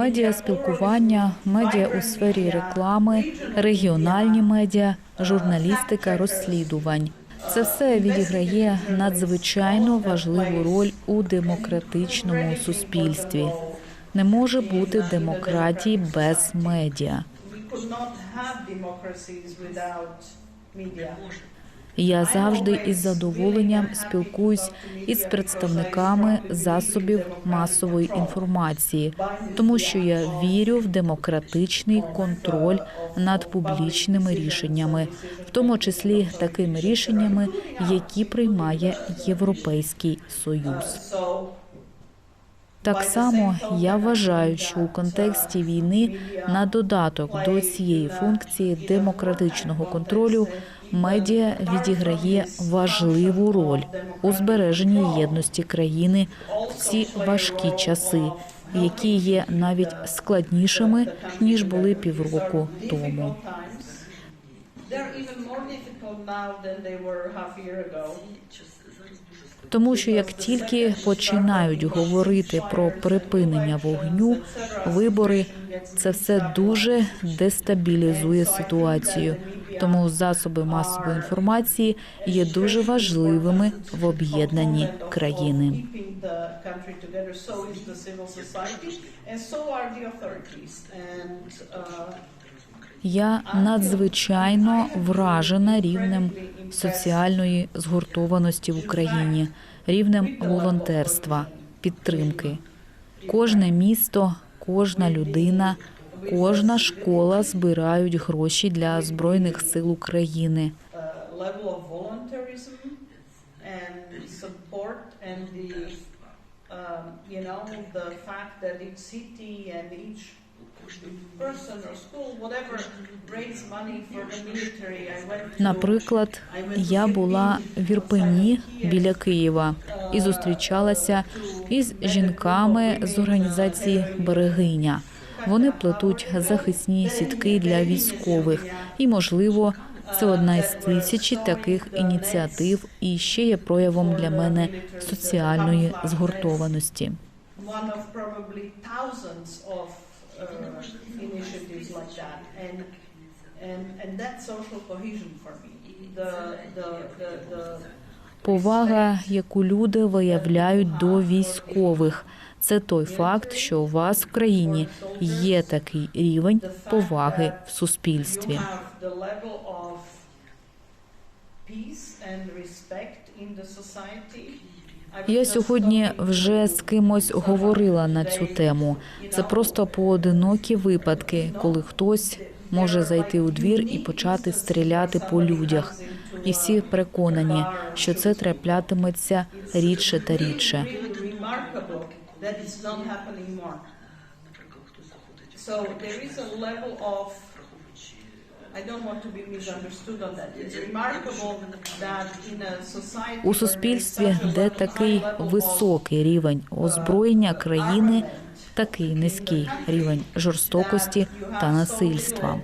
медіа спілкування, медіа у сфері реклами, регіональні медіа, журналістика, розслідувань. Це все відіграє надзвичайно важливу роль у демократичному суспільстві. Не може бути демократії без медіа. Я завжди із задоволенням спілкуюсь із представниками засобів масової інформації, тому що я вірю в демократичний контроль над публічними рішеннями, в тому числі такими рішеннями, які приймає Європейський Союз. Так само я вважаю, що у контексті війни на додаток до цієї функції демократичного контролю медіа відіграє важливу роль у збереженні єдності країни в ці важкі часи, які є навіть складнішими ніж були півроку тому. They're even more difficult now than they were half a year ago. Тому що як тільки починають говорити про припинення вогню, вибори, це все дуже дестабілізує ситуацію. Тому засоби масової інформації є дуже важливими в об'єднанні країни. And so are the authorities. And uh, Я надзвичайно вражена рівнем соціальної згуртованості в Україні, рівнем волонтерства, підтримки. Кожне місто, кожна людина, кожна школа збирають гроші для збройних сил України. and the um, you know the fact that each city and each Наприклад, я була в Ірпені біля Києва і зустрічалася із жінками з організації Берегиня. Вони плетуть захисні сітки для військових, і можливо, це одна із тисячі таких ініціатив, і ще є проявом для мене соціальної згуртованості. Uh, initiatives like that and and and that's social cohesion for me the the the, the Повага, яку люди виявляють до військових, це той факт, що у вас в країні є такий рівень поваги в суспільстві. Я сьогодні вже з кимось говорила на цю тему. Це просто поодинокі випадки, коли хтось може зайти у двір і почати стріляти по людях. І всі переконані, що це траплятиметься рідше та рідше. So there is a level of У суспільстві, де такий високий рівень озброєння країни, такий низький рівень жорстокості та насильства.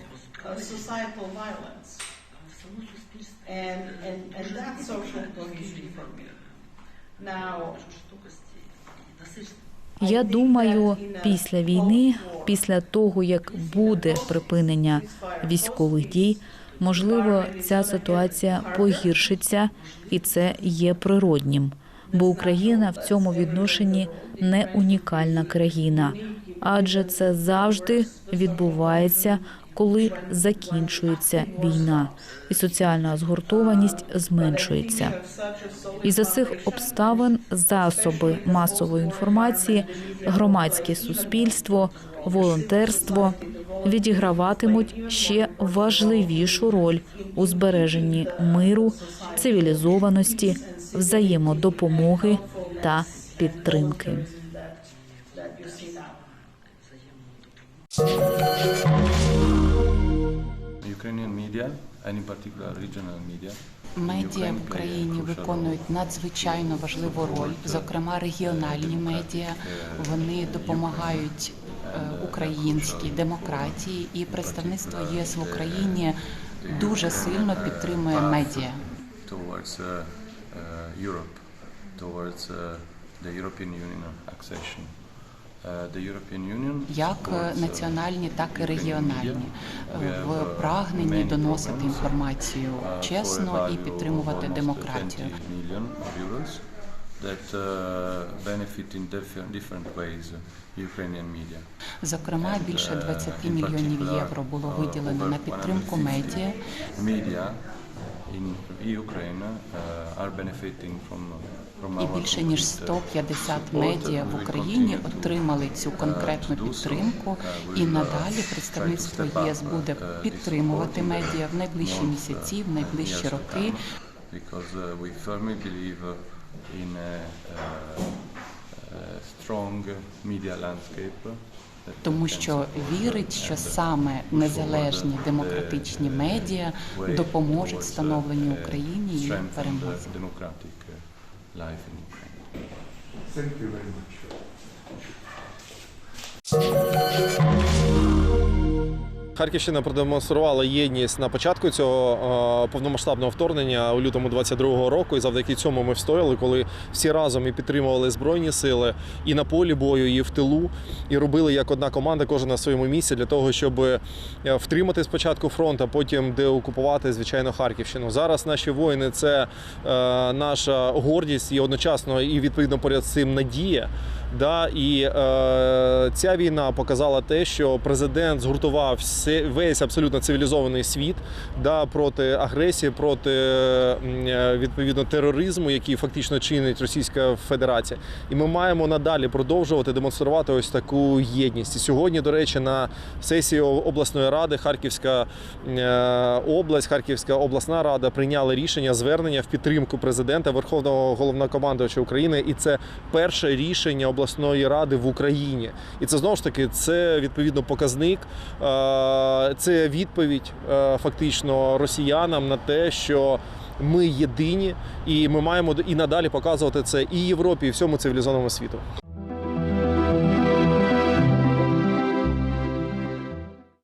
uh, Я думаю, після війни, після того як буде припинення військових дій, можливо, ця ситуація погіршиться, і це є природнім. Бо Україна в цьому відношенні не унікальна країна, адже це завжди відбувається, коли закінчується війна, і соціальна згуртованість зменшується. І за цих обставин засоби масової інформації, громадське суспільство, волонтерство відіграватимуть ще важливішу роль у збереженні миру, цивілізованості, взаємодопомоги та підтримки. Медіа в Україні виконують надзвичайно важливу роль, зокрема регіональні медіа. Вони допомагають е, українській демократії, і представництво ЄС в Україні дуже сильно підтримує медіа. towards uh, uh, uh, the European Union accession. Як е, uh, національні, так і регіональні, е, uh, в прагненні доносити інформацію uh, чесно і підтримувати демократію. 20 million euros that uh, benefit in different, ways uh, Ukrainian media. Зокрема, більше uh, 20 in мільйонів євро було uh, виділено на підтримку 150 медіа. In Ukraine uh, are benefiting from from І більше ніж complete, uh, 150 support. медіа в Україні отримали цю uh, конкретну підтримку, Uh, і uh, надалі представництво єС буде uh, підтримувати медіа в найближчі uh, місяці, в найближчі роки. come, Because uh, we firmly believe uh, in a, uh, a strong media landscape. Тому що вірить, uh, що uh, саме незалежні демократичні uh, медіа допоможуть uh, становленню uh, Україні і перемозі. uh. Thank you very much. Харківщина продемонструвала єдність на початку цього е, повномасштабного вторгнення у лютому 22-го року. І завдяки цьому ми встояли, коли всі разом і підтримували збройні сили і на полі бою, і в тилу, і робили як одна команда, кожен на своєму місці для того, щоб е, втримати спочатку фронт, а потім деокупувати звичайно Харківщину. Зараз наші воїни це е, наша гордість і одночасно і відповідно поряд з цим надія. Да, і е, ця війна показала те, що президент згуртував все, весь абсолютно цивілізований світ да, проти агресії, проти е, відповідно тероризму, який фактично чинить Російська Федерація. І ми маємо надалі продовжувати демонструвати ось таку єдність. І сьогодні, до речі, на сесії обласної ради Харківська е, область, Харківська обласна рада прийняли рішення звернення в підтримку президента Верховного головнокомандувача України, і це перше рішення обласної ради в Україні. І це знову ж таки це відповідно показник, це відповідь фактично росіянам на те, що. Ми єдині, і ми маємо і надалі показувати це і Європі, і всьому цивілізованому світу.